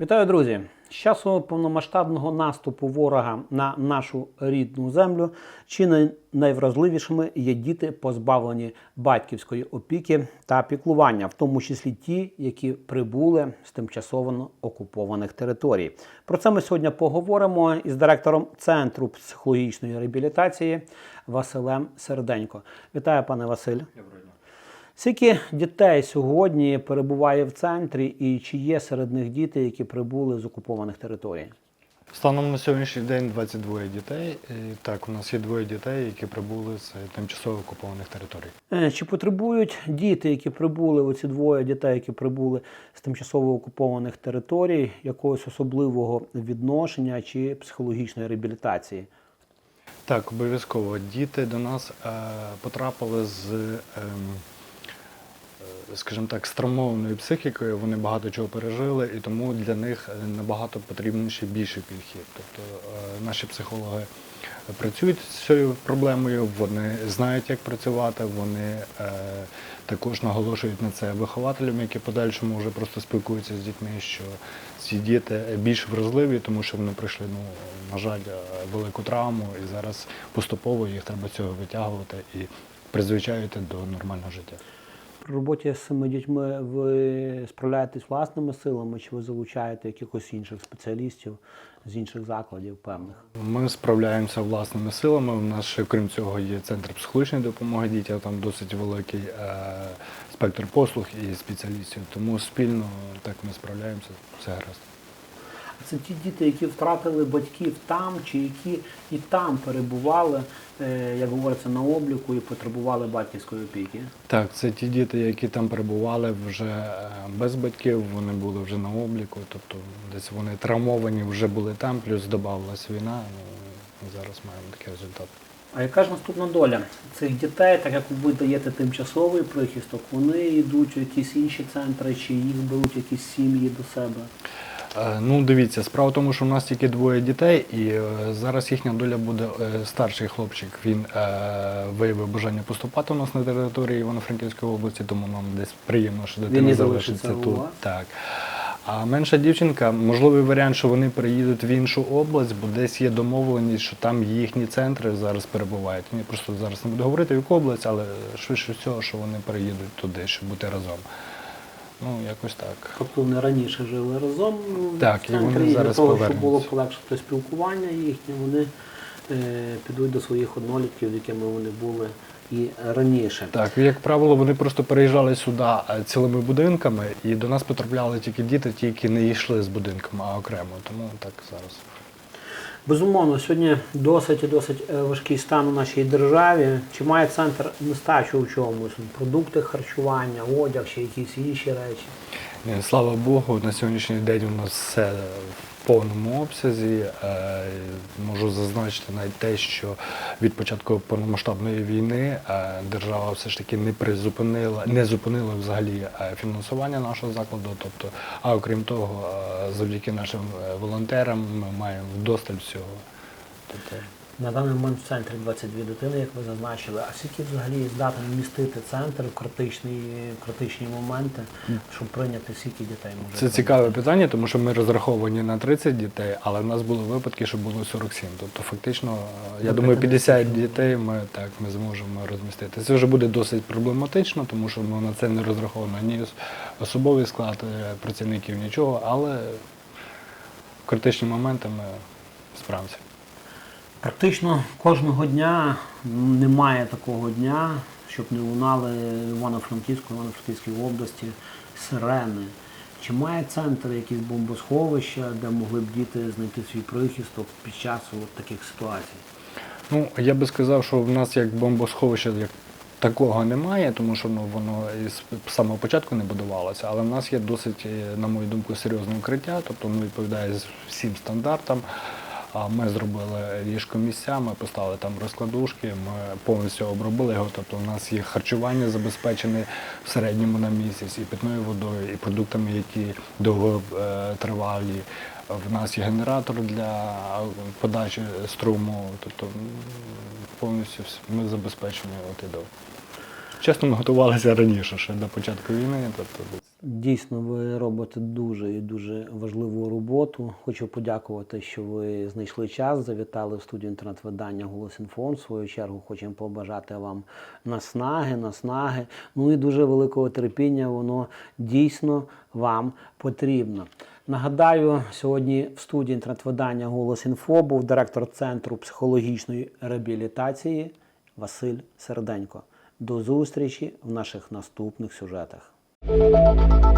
Вітаю, друзі! З часу повномасштабного наступу ворога на нашу рідну землю чи найвразливішими є діти, позбавлені батьківської опіки та піклування, в тому числі ті, які прибули з тимчасово окупованих територій. Про це ми сьогодні поговоримо із директором центру психологічної реабілітації Василем Серденько. Вітаю, пане Василь. Скільки дітей сьогодні перебуває в центрі, і чи є серед них діти, які прибули з окупованих територій? Станом на сьогоднішній день 22 дітей. І так, у нас є двоє дітей, які прибули з тимчасово окупованих територій. Е, Чи потребують діти, які прибули, оці двоє дітей, які прибули з тимчасово окупованих територій, якогось особливого відношення чи психологічної реабілітації? Так, обов'язково діти до нас е, потрапили з, е, скажімо так, з психікою. Вони багато чого пережили, і тому для них е, набагато потрібніший більший підхід. Тобто е, наші психологи працюють з цією проблемою, вони знають, як працювати, вони е, також наголошують на це вихователям, які подальшому вже просто спілкуються з дітьми, що ці діти більш вразливі, тому що вони пройшли, ну, на жаль, велику травму, і зараз поступово їх треба цього витягувати і призвичаювати до нормального життя. Роботі з цими дітьми ви справляєтесь власними силами, чи ви залучаєте якихось інших спеціалістів з інших закладів певних? Ми справляємося власними силами. У нас ще, крім цього, є центр психологічної допомоги дітям, там досить великий е, спектр послуг і спеціалістів. Тому спільно так ми справляємося, все гаразд. Це ті діти, які втратили батьків там, чи які і там перебували, е, як говориться, на обліку і потребували батьківської опіки. Так, це ті діти, які там перебували вже е, без батьків, вони були вже на обліку, тобто десь вони травмовані вже були там, плюс додавалась війна. Ну, і зараз маємо такий результат. А яка ж наступна доля цих дітей, так як ви даєте тимчасовий прихисток, вони йдуть у якісь інші центри, чи їх беруть якісь сім'ї до себе? Е, Ну, дивіться, справа в тому, що в нас тільки двоє дітей, і е, зараз їхня доля буде е, старший хлопчик. Він виявив бажання поступати у нас на території Івано-Франківської області, тому нам десь приємно, що дитина залишиться тут. Так. А менша дівчинка, можливий варіант, що вони переїдуть в іншу область, бо десь є домовленість, що там їхні центри зараз перебувають. Я просто зараз не буду говорити, в яку область, але швидше всього, що вони переїдуть туди, щоб бути разом. Ну, якось так. Тобто вони раніше жили разом Так, в і вони центрі, і для того, щоб було полегшити спілкування їхнє, вони е, підуть до своїх однолітків, якими вони були і раніше. Так, як правило, вони просто переїжджали сюди е, цілими будинками, і до нас потрапляли тільки діти, ті, які не йшли з будинками, а окремо. Тому так зараз. Безумовно, сьогодні досить і досить е, важкий стан у нашій державі. Чи має центр нестачу у чомусь? Продукти харчування, одяг чи якісь інші речі? Ні, Слава Богу, на сьогоднішній день у нас все в повному обсязі. Е, Можу зазначити навіть те, що від початку повномасштабної війни е, держава все ж таки не призупинила, не зупинила взагалі е, фінансування нашого закладу. Тобто, а окрім того, е, завдяки нашим е, волонтерам ми маємо вдосталь всього. Тобто, На даний момент в центрі 22 дитини, як ви зазначили. А скільки взагалі здатен вмістити центр в критичні, критичні моменти, щоб прийняти скільки дітей може? Це цікаве питання, тому що ми розраховані на 30 дітей, але в нас були випадки, що було 47. Тобто, фактично, е, я думаю, це 50 досить дітей ми так ми зможемо розмістити. Це вже буде досить проблематично, тому що ну, на це не розраховано ні особовий склад е, працівників, нічого, але в критичні моменти ми справимося. Практично кожного дня немає такого дня, щоб не лунали в Івано-Франківську, Івано-Франківській області сирени. Чи має центр якісь бомбосховища, де могли б діти знайти свій прихисток під час от таких ситуацій? Ну, я би сказав, що в нас як бомбосховища як такого немає, тому що ну, воно із самого початку не будувалося, але в нас є досить, е, на мою думку, серйозне укриття, тобто воно відповідає всім стандартам. А Ми зробили ліжко місця, ми поставили там розкладушки, ми повністю обробили його. Тобто у нас є харчування забезпечене в середньому на місяць і питною водою, і продуктами, які довготривалі. В нас є генератор для подачі струму, тобто повністю ми забезпечені от і до. Чесно, ми готувалися раніше, ще до початку війни. Тобто, Дійсно, ви робите дуже і дуже важливу роботу. Хочу подякувати, що ви знайшли час, завітали в студію інтернет-видання Інфон. В свою чергу хочемо побажати вам наснаги, наснаги. Ну і дуже великого терпіння. Воно дійсно вам потрібно. Нагадаю, сьогодні в студії інтернет-видання Голос Інфо був директор Центру психологічної реабілітації Василь Серденько. До зустрічі в наших наступних сюжетах. Música